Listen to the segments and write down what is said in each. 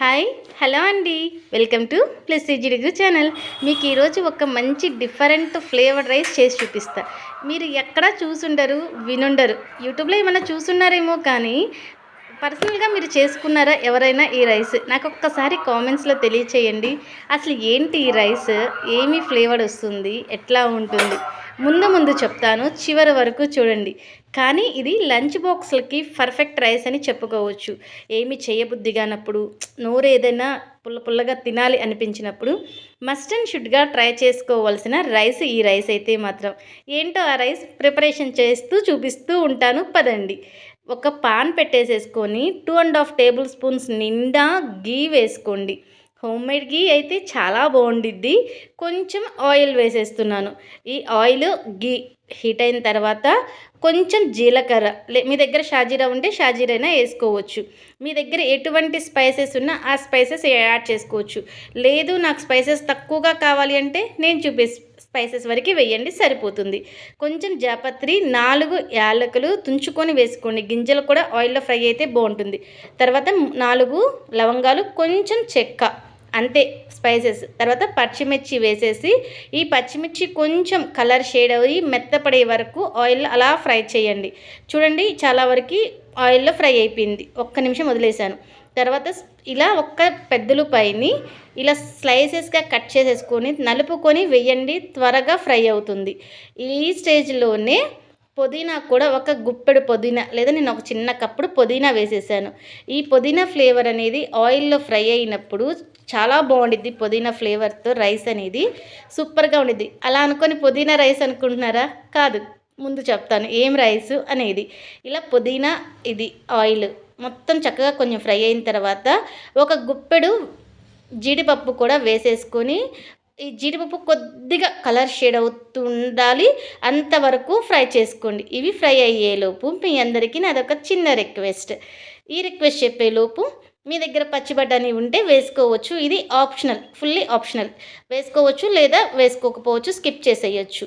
Hi hello అండి. Welcome to plus జిడుగు channel. మీకు ఈరోజు ఒక మంచి డిఫరెంట్ ఫ్లేవర్డ్ రైస్ చేసి చూపిస్తా. మీరు ఎక్కడా చూసుండరు వినుండరు. యూట్యూబ్లో ఏమైనా చూసున్నారేమో కానీ పర్సనల్గా మీరు చేసుకున్నారా ఎవరైనా ఈ రైస్? నాకు ఒక్కసారి కామెంట్స్లో తెలియచేయండి. అసలు ఏంటి ఈ రైస్? ఏమి ఫ్లేవర్ వస్తుంది? ఎట్లా ఉంటుంది? ముందు ముందు చెప్తాను చివరి వరకు చూడండి. కానీ ఇది లంచ్ బాక్స్లకి పర్ఫెక్ట్ రైస్ అని చెప్పుకోవచ్చు. ఏమి చేయబుద్ధి కానప్పుడు నోరు ఏదైనా పుల్ల పుల్లగా తినాలి అనిపించినప్పుడు మస్ట్ అండ్ షుడ్గా ట్రై చేసుకోవాల్సిన రైస్ ఈ రైస్ అయితే మాత్రం. ఏంటో ఆ రైస్ ప్రిపరేషన్ చేస్తూ చూపిస్తూ ఉంటాను. పదండి. ఒక పాన్ పెట్టేసేసుకొని two and half tablespoons నిండా గీ వేసుకోండి. హోమ్ మేడ్ గీ అయితే చాలా బాగుండిద్ది. కొంచెం ఆయిల్ వేసేస్తున్నాను. ఈ ఆయిల్ గీ హీట్ అయిన తర్వాత కొంచెం జీలకర్ర లే మీ దగ్గర షాజీరా ఉంటే షాజీరైనా వేసుకోవచ్చు. మీ దగ్గర ఎటువంటి స్పైసెస్ ఉన్నా ఆ స్పైసెస్ యాడ్ చేసుకోవచ్చు. లేదు నాకు స్పైసెస్ తక్కువగా కావాలి అంటే నేను చూపిస్తాను స్పైసెస్ వరకు వేయండి సరిపోతుంది. కొంచెం జాపత్రి నాలుగు యాలకులు తుంచుకొని వేసుకోండి. గింజలు కూడా ఆయిల్లో ఫ్రై అయితే బాగుంటుంది. తర్వాత నాలుగు లవంగాలు కొంచెం చెక్క. అంతే స్పైసెస్. తర్వాత పచ్చిమిర్చి వేసేసి ఈ పచ్చిమిర్చి కొంచెం కలర్ షేడ్ అయ్యి మెత్తపడే వరకు ఆయిల్ అలా ఫ్రై చేయండి. చూడండి చాలా వరకు ఆయిల్లో ఫ్రై అయిపోయింది. ఒక్క నిమిషం వదిలేశాను. తర్వాత ఇలా ఒక్క పెద్దలు పైని ఇలా స్లైసెస్గా కట్ చేసేసుకొని నలుపుకొని వేయండి. త్వరగా ఫ్రై అవుతుంది. ఈ స్టేజ్లోనే పుదీనా కూడా ఒక గుప్పెడు పుదీనా లేదా నేను ఒక చిన్న కప్పుడు పుదీనా వేసేసాను. ఈ పుదీనా ఫ్లేవర్ అనేది ఆయిల్లో ఫ్రై అయినప్పుడు చాలా బాగుండిద్ది పుదీనా ఫ్లేవర్తో రైస్ అనేది. సూపర్గా ఉండిద్ది. అలా అనుకొని పుదీనా రైస్ అనుకుంటున్నారా? కాదు. ముందు చెప్తాను. ఏం రైస్ అనేది? ఇలా పుదీనా ఇది ఆయిల్ మొత్తం చక్కగా కొంచెం ఫ్రై అయిన తర్వాత ఒక గుప్పెడు జీడిపప్పు కూడా వేసేసుకొని ఈ జీడిపప్పు కొద్దిగా కలర్ షేడ్ అవుతూ ఉండాలి. అంతవరకు ఫ్రై చేసుకోండి. ఇవి ఫ్రై అయ్యేలోపు మీ అందరికీ నాదొక చిన్న రిక్వెస్ట్. ఈ రిక్వెస్ట్ చెప్పేలోపు మీ దగ్గర పచ్చి బఠానీ ఉంటే వేసుకోవచ్చు. ఇది ఆప్షనల్ ఫుల్లీ ఆప్షనల్. వేసుకోవచ్చు లేదా వేసుకోకపోవచ్చు స్కిప్ చేసేయచ్చు.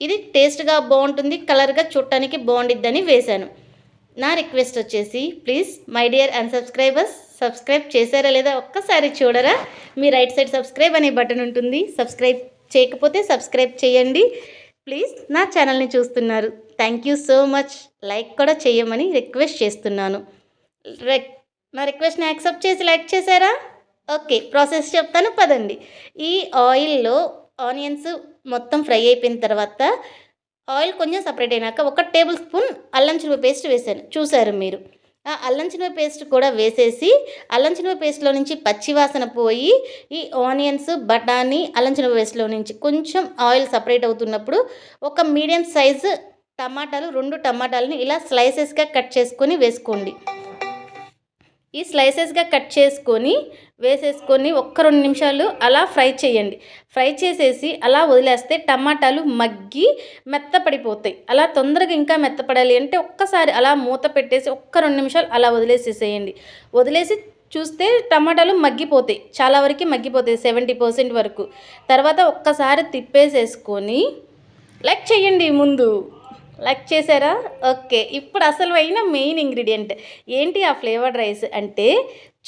ఇది టేస్ట్గా బాగుంటుంది కలర్గా చూడటానికి బాగుండిద్దని వేశాను. నా రిక్వెస్ట్ వచ్చేసి please my dear and subscribers subscribe చేశారా లేదా ఒక్కసారి చూడరా? మీ రైట్ సైడ్ సబ్స్క్రైబ్ అనే బటన్ ఉంటుంది. సబ్స్క్రైబ్ చేయకపోతే సబ్స్క్రైబ్ చేయండి. ప్లీజ్ నా ఛానల్ని చూస్తున్నారు. Thank you so much like కూడా చేయమని రిక్వెస్ట్ చేస్తున్నాను. నా రిక్వెస్ట్ని యాక్సెప్ట్ చేసి లైక్ చేశారా? ఓకే ప్రాసెస్ చెప్తాను పదండి. ఈ ఆయిల్లో ఆనియన్స్ మొత్తం ఫ్రై అయిపోయిన తర్వాత ఆయిల్ కొంచెం సపరేట్ అయినాక ఒక టేబుల్ స్పూన్ అల్లం చిలువ పేస్ట్ వేసాను చూసారు మీరు. ఆ అల్లం చిలువ పేస్ట్ కూడా వేసేసి అల్లం చిలువ పేస్ట్లో నుంచి పచ్చివాసన పోయి ఈ ఆనియన్స్ బఠానీ అల్లం చిలువ పేస్ట్లో నుంచి కొంచెం ఆయిల్ సపరేట్ అవుతున్నప్పుడు ఒక మీడియం సైజు టమాటాలు రెండు టమాటాలని ఇలా స్లైసెస్గా కట్ చేసుకొని వేసుకోండి. ఈ స్లైసెస్గా కట్ చేసుకొని వేసేసుకొని ఒక్క రెండు నిమిషాలు అలా ఫ్రై చేయండి. ఫ్రై చేసేసి అలా వదిలేస్తే టమాటాలు మగ్గి మెత్తపడిపోతాయి. అలా తొందరగా ఇంకా మెత్తపడాలి అంటే ఒక్కసారి అలా మూత పెట్టేసి ఒక్క రెండు నిమిషాలు అలా వదిలేసేసేయండి. వదిలేసి చూస్తే టమాటాలు మగ్గిపోతాయి. చాలా వరకు మగ్గిపోతాయి సెవెంటీ పర్సెంట్ వరకు. తర్వాత ఒక్కసారి తిప్పేసేసుకొని లైక్ చేయండి ముందు. లైక్ చేశారా? ఓకే. ఇప్పుడు అసలు అయిన మెయిన్ ఇంగ్రీడియంట్ ఏంటి ఆ ఫ్లేవర్డ్ రైస్ అంటే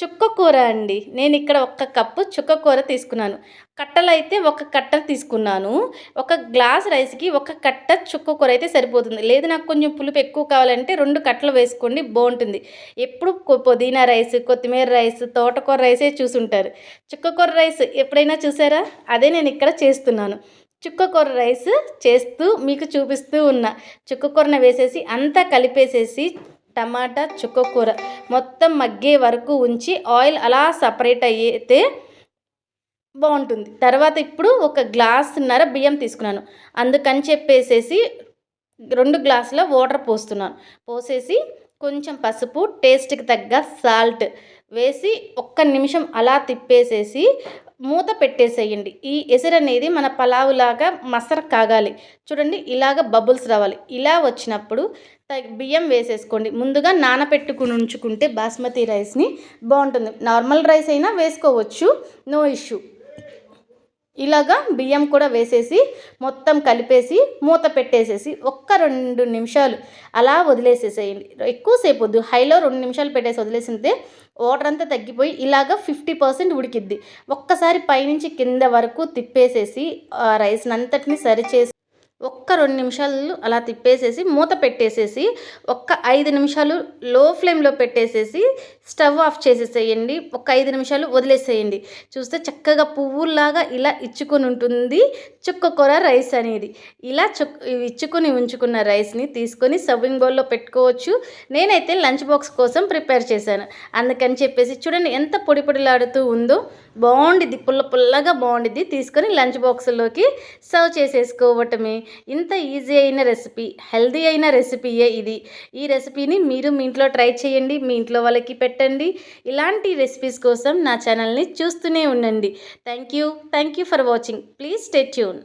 చుక్క కూర అండి. నేను ఇక్కడ ఒక్క కప్పు చుక్క కూర తీసుకున్నాను. కట్టలు అయితే ఒక కట్ట తీసుకున్నాను. ఒక గ్లాస్ రైస్కి ఒక కట్ట చుక్క కూర అయితే సరిపోతుంది. లేదు నాకు కొంచెం పులుపు ఎక్కువ కావాలంటే రెండు కట్టలు వేసుకోండి బాగుంటుంది. ఎప్పుడు పుదీనా రైస్ కొత్తిమీర రైస్ తోటకూర రైసే చూసుంటారు. చుక్క కూర రైస్ ఎప్పుడైనా చూసారా? అదే నేను ఇక్కడ చేస్తున్నాను. చుక్కకూర రైస్ చేస్తూ మీకు చూపిస్తూ ఉన్నా. చుక్కకూరను వేసేసి అంతా కలిపేసేసి టమాటా చుక్కకూర మొత్తం మగ్గే వరకు ఉంచి ఆయిల్ అలా సపరేట్ అయితే బాగుంటుంది. తర్వాత ఇప్పుడు ఒక గ్లాసున్నర బియ్యం తీసుకున్నాను. అందుకని చెప్పేసేసి రెండు గ్లాసుల వాటర్ పోస్తున్నాను. పోసేసి కొంచెం పసుపు టేస్ట్కి తగ్గ సాల్ట్ వేసి ఒక్క నిమిషం అలా తిప్పేసేసి మూత పెట్టేసేయండి. ఈ ఎసరు అనేది మన పలావు లాగా మసర కాగాలి. చూడండి ఇలాగ బబుల్స్ రావాలి. ఇలా వచ్చినప్పుడు బియ్యం వేసేసుకోండి. ముందుగా నానపెట్టుకుని ఉంచుకుంటే బాస్మతి రైస్ని బాగుంటుంది. నార్మల్ రైస్ అయినా వేసుకోవచ్చు. No issue. ఇలాగా బియ్యం కూడా వేసేసి మొత్తం కలిపేసి మూత పెట్టేసేసి ఒక్క రెండు నిమిషాలు అలా వదిలేసేసేయండి. ఎక్కువసేపు వద్దు. హైలో రెండు నిమిషాలు పెట్టేసి వదిలేసిందే వాటర్ అంతా తగ్గిపోయి ఇలాగ ఫిఫ్టీ పర్సెంట్ ఉడికిద్ది. ఒక్కసారి పైనుంచి కింద వరకు తిప్పేసేసి ఆ రైస్ని అంతటిని సరిచేసి ఒక్క రెండు నిమిషాలు అలా తిప్పేసేసి మూత పెట్టేసేసి ఒక్క ఐదు నిమిషాలు లో ఫ్లేమ్లో పెట్టేసేసి స్టవ్ ఆఫ్ చేసేసేయండి. ఒక ఐదు నిమిషాలు వదిలేసేయండి. చూస్తే చక్కగా పువ్వుల్లాగా ఇలా ఇచ్చుకొని ఉంటుంది. చుక్కకూర రైస్ అనేది. ఇలా చుక్ ఇచ్చుకొని ఉంచుకున్న రైస్ని తీసుకొని సర్వింగ్ బౌల్లో పెట్టుకోవచ్చు. నేనైతే లంచ్ బాక్స్ కోసం ప్రిపేర్ చేశాను. అందుకని చెప్పేసి చూడండి ఎంత పొడి పొడిలాడుతూ ఉందో. బాగుండిద్ది. పుల్ల పుల్లగా బాగుండిద్ది. తీసుకొని లంచ్ బాక్స్లోకి సర్వ్ చేసేసుకోవటమే. ఇంత ఈజీ అయిన రెసిపీ హెల్దీ అయిన రెసిపీయే ఇది. ఈ రెసిపీని మీరు మీ ఇంట్లో ట్రై చేయండి మీ ఇంట్లో వాళ్ళకి పెట్టండి. ఇలాంటి రెసిపీస్ కోసం నా ఛానల్ని చూస్తూనే ఉండండి. Thank you thank you for watching please stay tune